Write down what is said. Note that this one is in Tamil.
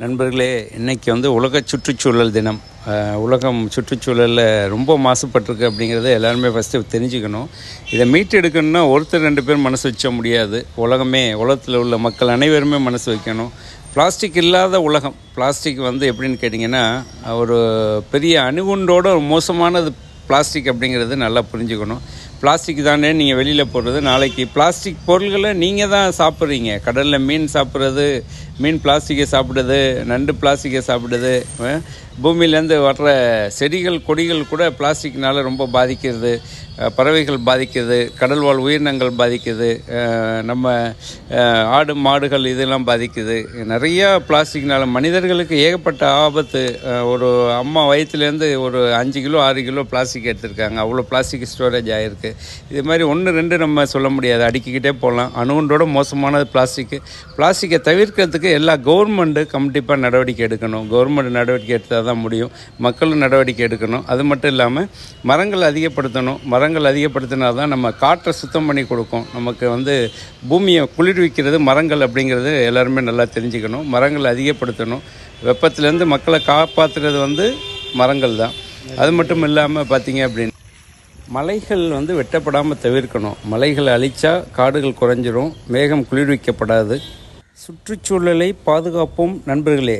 நண்பர்களே இன்றைக்கி வந்து உலக சுற்றுச்சூழல் தினம். உலகம் சுற்றுச்சூழலில் ரொம்ப மாசுபட்டிருக்கு அப்படிங்கிறத எல்லாருமே ஃபஸ்ட்டு தெரிஞ்சுக்கணும். இதை மீட்டெடுக்கணும்னா ஒருத்தர் ரெண்டு பேர் மனசு வச்ச முடியாது. உலகமே உலகத்தில் உள்ள மக்கள் அனைவருமே மனசு வைக்கணும். பிளாஸ்டிக் இல்லாத உலகம். பிளாஸ்டிக் வந்து எப்படின்னு கேட்டிங்கன்னா ஒரு பெரிய அணுகுண்டோட மோசமானது பிளாஸ்டிக் அப்படிங்கிறது நல்லா புரிஞ்சுக்கணும். பிளாஸ்டிக் தானே நீங்கள் வெளியில் போடுறது. நாளைக்கு பிளாஸ்டிக் பொருள்களை நீங்கள் தான் சாப்பிட்றீங்க. கடலில் மீன் சாப்பிட்றது மீன் பிளாஸ்டிக்கை சாப்பிடுது நண்டு பிளாஸ்டிக்கை சாப்பிடுது பூமியிலேருந்து வர்ற செடிகள் கொடிகள் கூட பிளாஸ்டிக்னால் ரொம்ப பாதிக்கிறது. பறவைகள் பாதிக்குது கடல்வாழ் உயிரினங்கள் பாதிக்குது. நம்ம ஆடு மாடுகள் இதெல்லாம் பாதிக்குது. நிறையா பிளாஸ்டிக்னால் மனிதர்களுக்கு ஏகப்பட்ட ஆபத்து. ஒரு அம்மா வயிற்றுலேருந்து ஒரு அஞ்சு கிலோ ஆறு கிலோ பிளாஸ்டிக் எடுத்திருக்காங்க. அவ்வளோ பிளாஸ்டிக் ஸ்டோரேஜ் ஆகிருக்கு இது மாதிரி ஒன்று ரெண்டு நம்ம சொல்ல முடியாது. அடுக்கிக்கிட்டே போகலாம் அணுகுண்டோட மோசமானது பிளாஸ்டிக்கு பிளாஸ்டிக்கை தவிர்க்கிறதுக்கு எல்லா கவர்மெண்ட்டு கண்டிப்பாக நடவடிக்கை எடுக்கணும். கவர்மெண்ட் நடவடிக்கை எடுத்தால் தான் முடியும். மக்களும் நடவடிக்கை எடுக்கணும். அது மட்டும் இல்லாமல் மரங்கள் அதிகப்படுத்தணும். மரங்கள் அதிகப்படுத்தினா தான் நம்ம காற்றை சுத்தம் பண்ணி கொடுக்கும். நமக்கு வந்து பூமியை குளிர்விக்கிறது மரங்கள் அப்படிங்கிறது எல்லாருமே நல்லா தெரிஞ்சுக்கணும். மரங்கள் அதிகப்படுத்தணும். வெப்பத்திலேருந்து மக்களை காப்பாற்றுறது வந்து மரங்கள் தான். அது மட்டும் இல்லாமல் பார்த்தீங்க அப்படின்னு மலைகள் வந்து வெட்டப்படாமல் தவிர்க்கணும். மலைகளை அழித்தா காடுகள் குறைஞ்சிரும் மேகம் குளிர்விக்கப்படாது. சுற்றுச்சூழலை பாதுகாப்போம் நண்பர்களே.